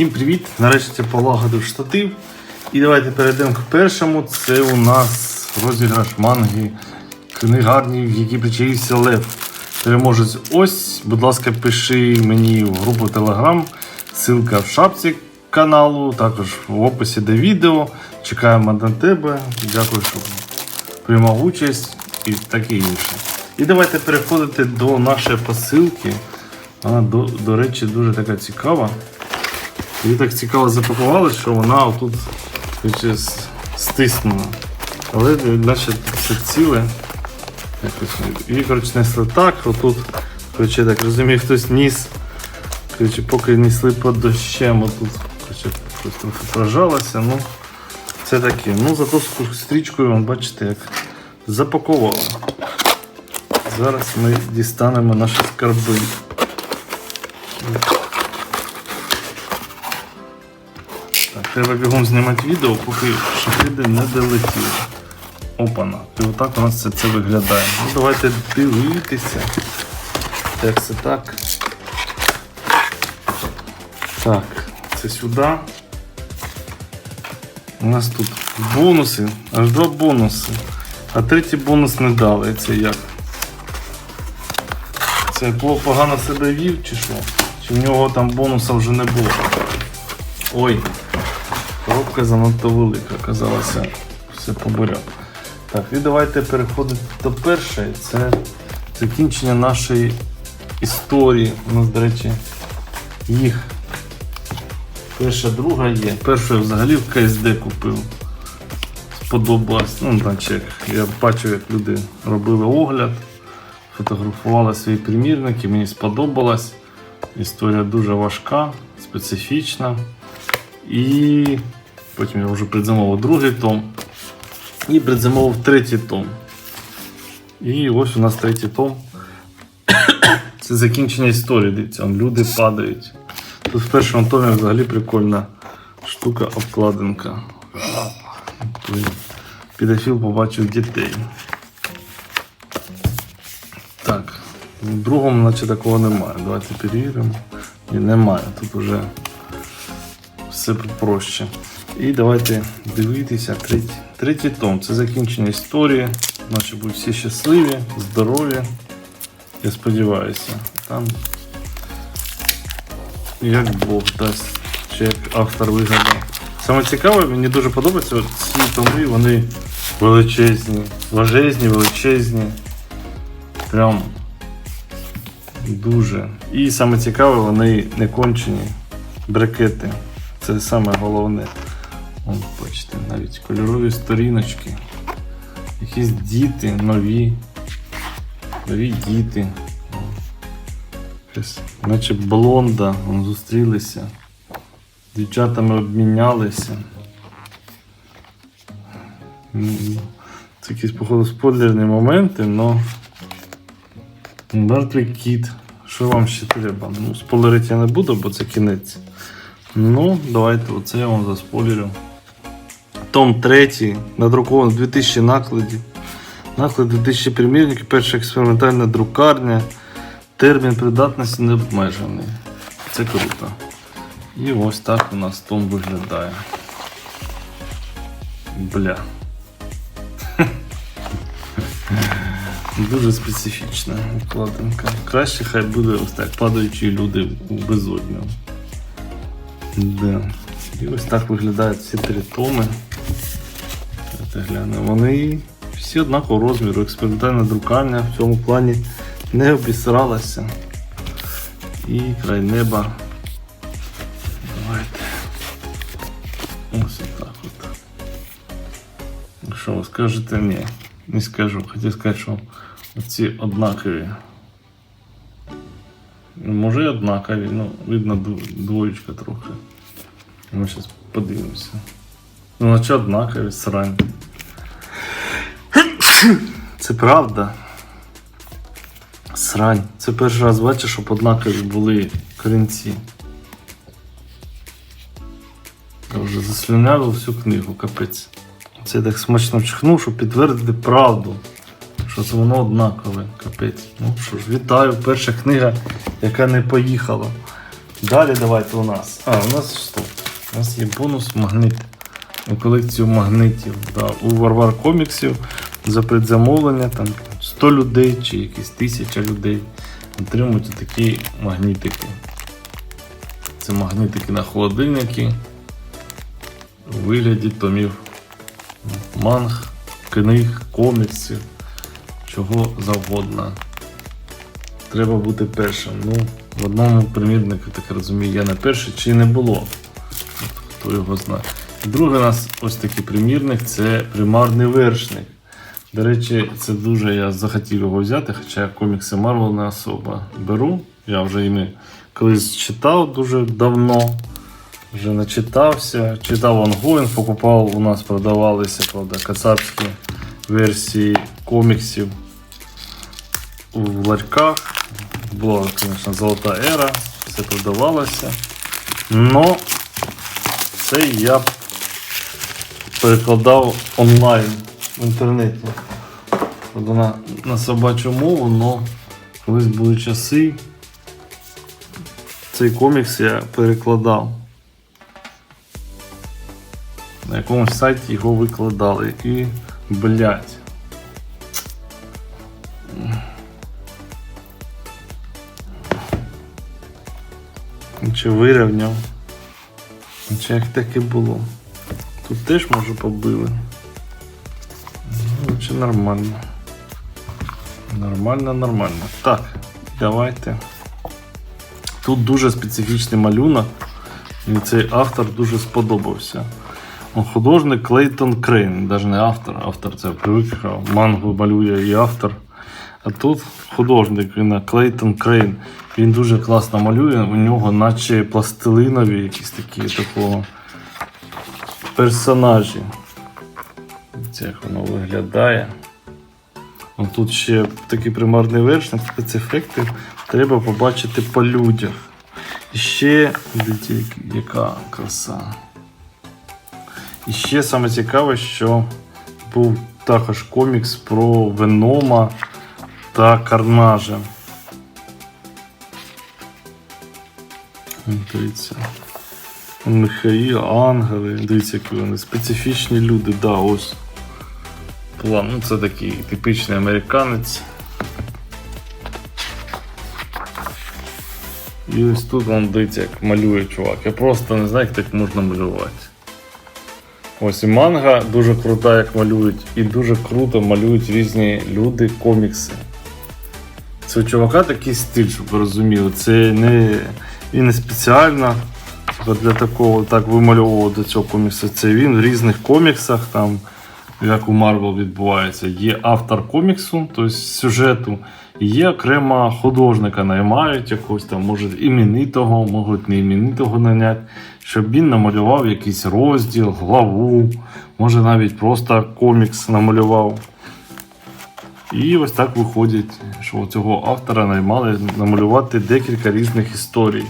Всім привіт! Нарешті полагодив штатив. І давайте перейдемо к першому. Це у нас розіграш манги книгарні, в якій причаївся Лев. Переможець ось, будь ласка, пиши мені в групу Telegram. Ссылка в шапці каналу, також в описі до відео. Чекаємо на тебе. Дякую, що приймав участь і таке інше. І давайте переходити до нашої посилки. Вона, до, до речі, дуже така цікава. Її так цікаво запакували, що вона отут стиснена. Але наче все ціле. Її коротше, несли так, отут, коротше, так розумію, хтось ніс. Коротше, поки несли під дощем, отут коротше, трохи прожалося. Ну, це таке. Ну, зато з стрічкою, вон, бачите, як запакували. Зараз ми дістанемо наші скарби. Треба бігом знімати відео, поки шахиди не долетіли. Опана. І отак у нас це, це виглядає. Ну давайте дивитися. Як це так. Так, це сюди. У нас тут бонуси, аж два бонуси. А третій бонус не дали. Це як? Це погано себе вів чи що? Чи в нього там бонуса вже не було? Ой, коробка занадто велика, казалося, все побуряк. Так, і давайте переходити до першої. Це закінчення нашої історії. У нас, до речі, їх перша, друга є. Першу я взагалі в КСД купив. Сподобалось. Ну, як я бачив, як люди робили огляд, фотографували свої примірники, мені сподобалось. Історія дуже важка, специфічна. І потім я вже предзамовив другий том. І предзамовив третій том. І ось у нас третій том. Це закінчення історії. Дивіться, люди падають. Тут в першому томі взагалі прикольна штука обкладинка. Підофіл побачив дітей. Так, в другому, наче такого немає. Давайте перевіримо. Ні, немає. Тут уже все проще. І давайте дивитися третій, третій том. Це закінчення історії. Наче будуть всі щасливі, здорові. Я сподіваюся. Там як Бог дасть, чи як автор вигадав. Саме цікаве, мені дуже подобається от ці томи, вони величезні, важезні, величезні. Прям дуже. І саме цікаве, вони не кончені брекети. Це саме головне. Бачите, навіть кольорові сторіночки. Якісь діти нові. Нові діти. Якась, наче блонда, вон, зустрілися. Дівчатами обмінялися. Це якісь, походу, спойлерні моменти, але. Мертвий кіт. Що вам ще треба? Ну, спойлерити я не буду, бо це кінець. Ну, давайте оце я вам заспойлерю. Том 3, надрукований 2000 накладів. Наклад 2000 примірників, перша експериментальна друкарня. Термін придатності не обмежений. Це круто. І ось так у нас том виглядає. Бля. Дуже специфічна вкладинка. Краще хай буде ось так падаючі люди у безодню. Да. І ось так виглядають всі три томи. Давайте глянемо. Вони всі однакового розміру. Експериментальна друкарня в цьому плані не обісралася. І край неба. Давайте. Ось так от. Ну Що ви скажете? Ні, не скажу. Хотів сказати, що ці однакові. Ну, Може і однакові, ну, видно двоєчка трохи. Ми зараз подивимося. Ну, наче однакові срань. Це правда. Срань. Це перший раз бачиш, щоб однакові були корінці. Я вже заслюнявив всю книгу, капець. Це я так смачно вчихнув, щоб підтвердити правду. Що це воно однакове, капець. Ну що ж, вітаю, перша книга, яка не поїхала. Далі давайте у нас. А, у нас стоп. У нас є бонус магнит. Колекцію магнитів. Да. У Варвар коміксів за предзамовлення там 100 людей чи якісь 1000 людей отримують такі магнітики. Це магнітики на холодильники у вигляді томів манг, книг, коміксів, чого завгодно. Треба бути першим. Ну, в одному примірнику, так розумію, я не перший чи не було. Хто його знає. Другий у нас ось такий примірник це примарний вершник. До речі, це дуже я захотів його взяти, хоча комікси Марвел не особо беру. Я вже іми колись читав дуже давно. Вже начитався, читав онгоїн, покупав, у нас продавалися правда, кацапські версії коміксів у ларьках. Була, звісно, золота ера, все продавалося. Но це я перекладав онлайн в інтернеті. Правда, на, на собачу мову, але колись були часи. Цей комікс я перекладав. На якомусь сайті його викладали і, блядь. Чи вирівняв? Чи як таке було? Тут теж може побили. Ну, чи нормально. Нормально, нормально. Так, давайте. Тут дуже специфічний малюнок. І цей автор дуже сподобався. Художник Клейтон Крейн, навіть не автор, автор це привик, мангу малює і автор. А тут художник він Клейтон Крейн. Він дуже класно малює, у нього наче пластилинові якісь такі такого персонажі. Як воно виглядає. О, Тут ще такий примарний вершник, спецефекти треба побачити по людях. І ще, дивіться, яка краса. І ще саме цікаве, що був також комікс про Венома та Карнажа. Дивіться. Михаїл, ангели, дивіться, які вони специфічні люди, да, ось. План, ну це такий типичний американець. І ось тут вам дивіться, як малює чувак. Я просто не знаю, як так можна малювати. Ось і манга дуже крута, як малюють, і дуже круто малюють різні люди комікси. Це чувака такий стиль, щоб ви розуміли. Це не, і не спеціально для такого так вимальовував до цього коміксу. Це він в різних коміксах, там, як у Марвел відбувається. Є автор коміксу, тобто сюжету, і є окремо художника, наймають якогось там, може іменитого, можуть не іменитого наняти, щоб він намалював якийсь розділ, главу, може навіть просто комікс намалював. І ось так виходить, що цього автора наймали намалювати декілька різних історій.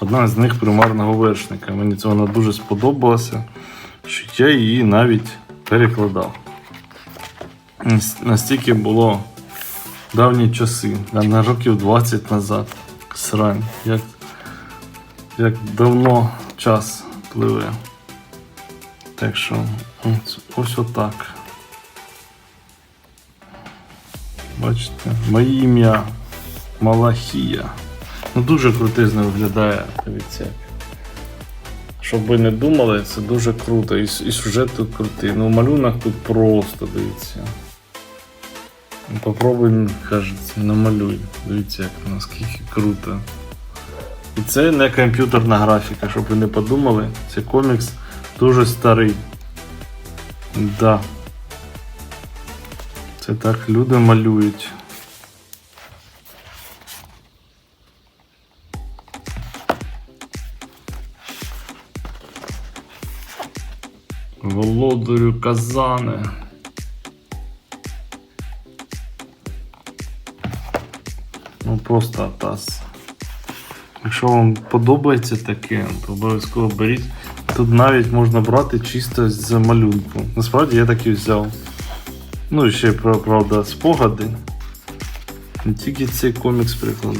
Одна з них примарного вершника. Мені це вона дуже сподобалася, що я її навіть перекладав. Настільки було давні часи, на, років 20 назад. Срань, як, як давно час пливе. Так що ось, ось отак. Бачите, моє ім'я Малахія. Ну дуже крутизно виглядає, дивіться. Щоб ви не думали, це дуже круто. І, і сюжет тут крутий. Ну малюнок тут просто, дивіться. Ну, Попробуй, кажеться, намалюй. Дивіться, як наскільки круто. І це не комп'ютерна графіка, щоб ви не подумали. Це комікс дуже старий. Да. Це так люди малюють. Володарю Казане. Ну просто атас. Якщо вам подобається таке, то обов'язково беріть. Тут навіть можна брати чисто з малюнку. Насправді я так і взяв. Ну і ще правда спогади. Не тільки цей комікс приклад,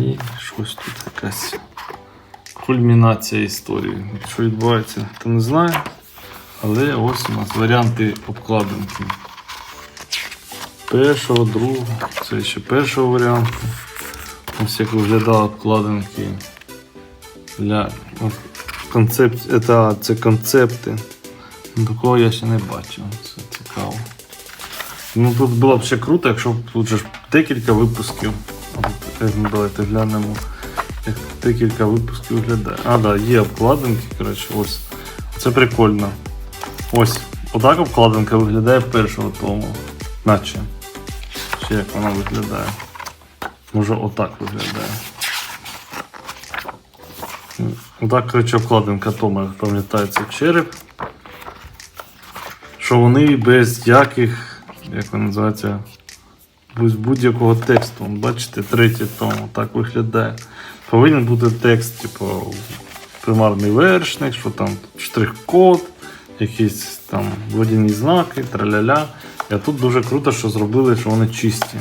І щось тут якась кульмінація історії. Що відбувається, то не знаю. Але ось у нас варіанти обкладинки. Першого, другого, це ще першого варіанту. Ось як виглядали обкладинки для концепт, це, це концепти. Такого я ще не бачив. Це цікаво. Ну тут було б ще круто, якщо б тут же декілька випусків. Давайте глянемо. Як декілька випусків виглядає. А, да, є обкладинки, коротше, ось. Це прикольно. Ось, отак обкладинка виглядає в першому тому. Наче. Ще як вона виглядає. Може отак виглядає. Отак, коротше, обкладинка Тома, пам'ятаю, це череп. Що вони без яких, як вони називаються, без будь-якого тексту. Бачите, третій том так виглядає. Повинен бути текст, типу, примарний вершник, що там штрих-код, якісь там водяні знаки, траля-ля. А тут дуже круто, що зробили, що вони чисті.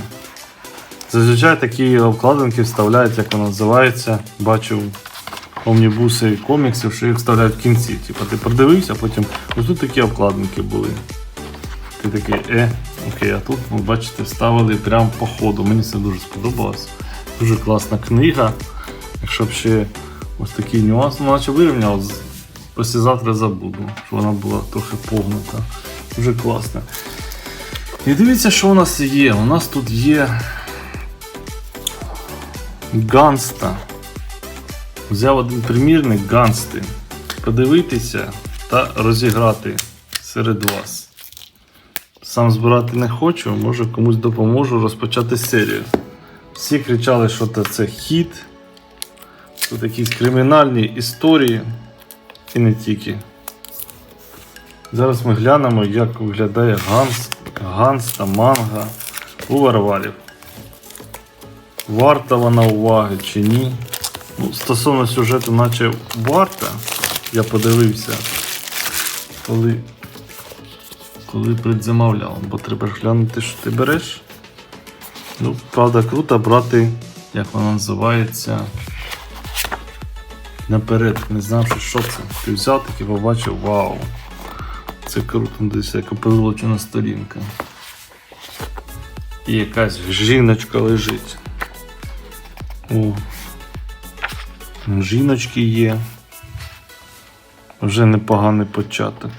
Зазвичай такі обкладинки вставляють, як воно називається. Бачив омнібуси коміксів, що їх вставляють в кінці. Типу, ти продивився, потім ось тут такі обкладинки були. Ти такий, е, окей, а тут, ну, бачите, вставили прямо по ходу. Мені це дуже сподобалось. Дуже класна книга. Якщо б ще ось такий нюанс, ну наче вирівняв, післязавтра забуду, що вона була трохи погнута. Дуже класно. І дивіться, що у нас є. У нас тут є Ганста. Взяв один примірник Гансти. Подивитися та розіграти серед вас. Сам збирати не хочу, може комусь допоможу розпочати серію. Всі кричали, що це, хіт. Тут якісь кримінальні історії і не тільки. Зараз ми глянемо, як виглядає Ганс, Ганс та манга у варварів. Варта вона уваги чи ні? Ну, стосовно сюжету, наче варта, я подивився, коли, коли предзамовляв, бо треба ж глянути, що ти береш. Ну, правда, круто брати, як вона називається. Наперед, не знавши, що це. Ти взяв таки побачив, вау. Це круто, десь яка позолочена сторінка. І якась жіночка лежить. О. Жіночки є. Вже непоганий початок.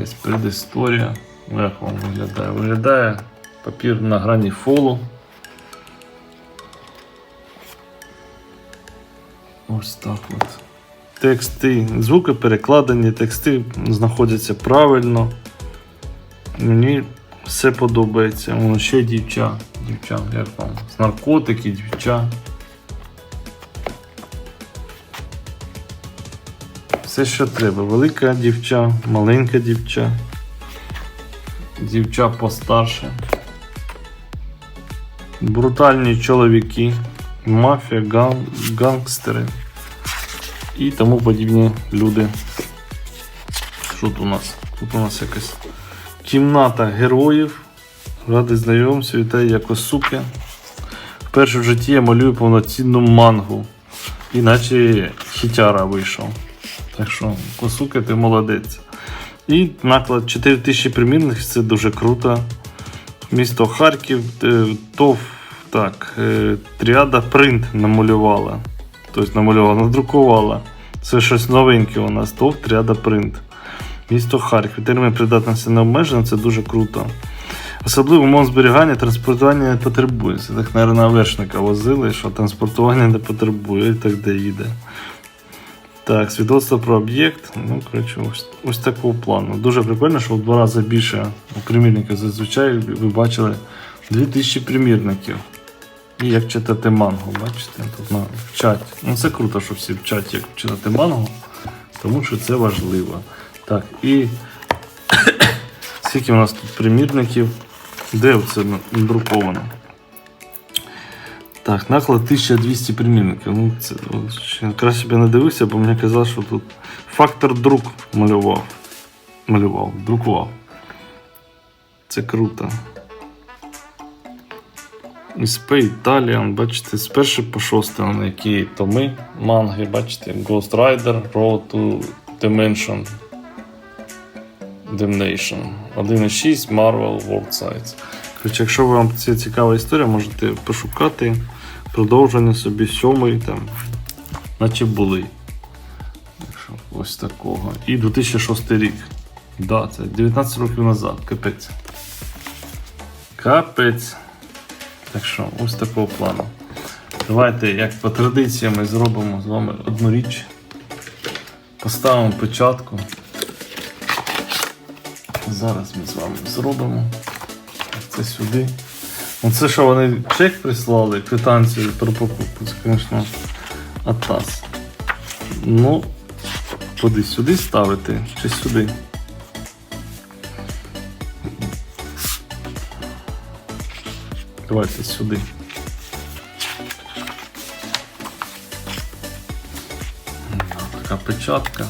Якась предісторія. Як вам виглядає? Виглядає папір на грані фолу. Ось так от. Тексти, звуки перекладені, тексти знаходяться правильно. Мені все подобається. Воно ще дівча. Дівча, як вам? Наркотики, дівча. Все, що треба. Велика дівча, маленька дівча. Дівча постарше. Брутальні чоловіки, мафія, ган, гангстери і тому подібні люди. Що тут у нас? Тут у нас якась кімната героїв. Радий знайомству, вітаю як Осуки. Вперше в житті я малюю повноцінну мангу. Іначе хітяра вийшов. Так що, Косуки, ти молодець. І наклад 4000 примірних, це дуже круто. Місто Харків, е, ТОВ, так, е, Тріада Принт намалювала. Тобто намалювала, надрукувала. Це щось новеньке у нас. ТОВ Тріада Принт. Місто Харків. Термін придатності не обмежено, це дуже круто. Особливо умов зберігання, транспортування не потребує. Це так, мабуть, вершника возили, що транспортування не потребує, і так де їде. Так, свідоцтво про об'єкт. Ну, коротше, ось, ось такого плану. Дуже прикольно, що в два рази більше у примірника зазвичай ви бачили 2000 примірників. І як читати мангу, бачите, тут на в чаті. Ну це круто, що всі в чаті як читати мангу, тому що це важливо. Так, і скільки у нас тут примірників? Де це надруковано? Так, наклад 1200 примірників. Ну, це ще краще б я не дивився, бо мені казали, що тут фактор друк малював. Малював, друкував. Це круто. SP Italian, бачите, з першої по шосте, вони які томи, манги, бачите, Ghost Rider, Road to Dimension. Damnation. 1.6 Marvel World Size. Коротше, якщо вам ця цікава історія, можете пошукати продовження собі сьомий там, наче були. Так що, ось такого. І 2006 рік. Да, це 19 років назад, капець. Капець. Так що, ось такого плану. Давайте, як по традиції, ми зробимо з вами одну річ. Поставимо печатку. Зараз ми з вами зробимо. Це сюди. Ну це що вони чек прислали, квитанцію про покупку, це, звісно, атас. Ну, куди сюди ставити чи сюди? Давайте сюди. Така печатка.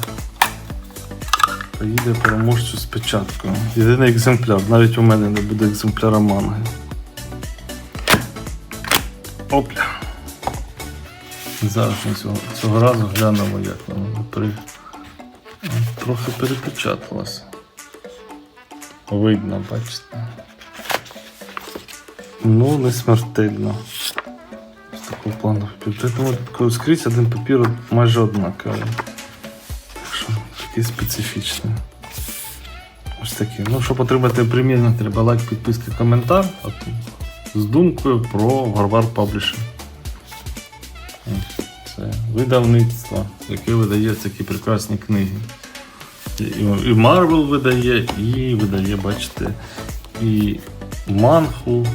Поїде переможцю з печаткою. Єдиний екземпляр. Навіть у мене не буде екземпляра манги. Опля. Зараз ми цього, цього разу глянемо, як воно при... трохи перепечаталося. Видно, бачите. Ну, не смертельно. З такого плану. Скрізь один папір майже однаковий. Так що такий специфічний. Ось такий. Ну, щоб отримати примірник, треба лайк, підписка, коментар. От, з думкою про Гарвард Publishing. Це видавництво, яке видає такі прекрасні книги. І, Marvel видає, і видає, бачите, і мангу,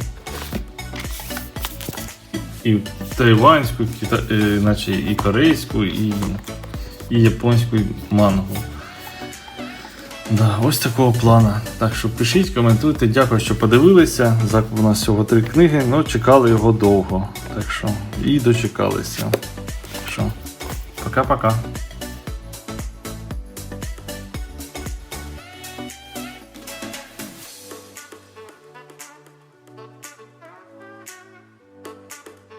і тайванську, і е, наче і корейську, і, і японську мангу. Да, ось такого плана. Так що пишіть, коментуйте. Дякую, що подивилися. У нас всього три книги, але чекали його довго. Так що і дочекалися. Так що, пока-пока.